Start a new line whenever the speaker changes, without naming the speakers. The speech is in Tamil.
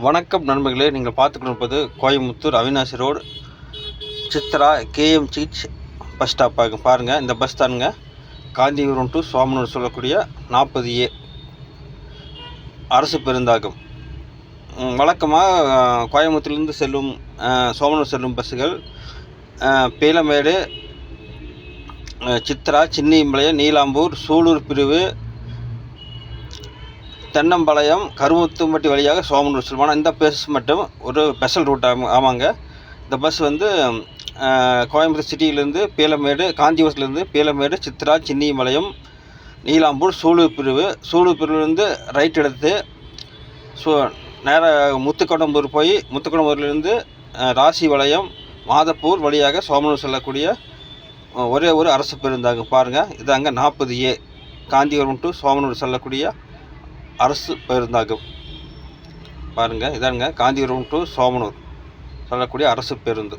வணக்கம் நண்பர்களே நீங்கள் பார்த்துக்கொண்டிருப்பது Coimbatore Avinashi road. Chitra KM CH bus stop ஆகும். பாருங்கள் இந்த பஸ் தானுங்க காந்திபுரம் டு சோமனூர் சொல்லக்கூடிய நாற்பது ஏ. அரசு பெருந்தாகும். வழக்கமாக கோயம்புத்தூர்லேருந்து செல்லும் சோமனூர் செல்லும் பஸ்ஸுகள் பீலமேடு சித்ரா சின்னியம்பாளையம் நீலாம்பூர் சூலூர் பிரிவு தென்னம்பாளையம் கருமுத்தும்பட்டி வழியாக சோமனூர் செல்வான. இந்த பஸ் மட்டும் ஒரு ஸ்பெஷல் ரூட் ஆமாங்க. இந்த பஸ் வந்து கோயம்புத்தூர் சிட்டியிலேருந்து பீலமேடு காஞ்சிபுரத்துலேருந்து பீலமேடு சித்ரா சின்னிமலையம் நீலாம்பூர் சூலூர் பிரிவு. சூலூர் பிரிவுலேருந்து ரைட் எடுத்து ஸோ நேராக முத்துக்கொடம்பூர் போய் முத்துக்கொடம்பூர்லேருந்து ராசிவளையம் மாதப்பூர் வழியாக சோமனூர் செல்லக்கூடிய ஒரே ஒரு அரசு பேருந்தாங்க பாருங்கள் இது அங்கே நாற்பது ஏ. காந்திபுரம் டு சோமனூர் செல்லக்கூடிய அரசு பேருந்தாகும் பாருங்கள் இதானுங்க காந்திபுரம் டு சோமனூர் சொல்லக்கூடிய அரசு பேருந்து.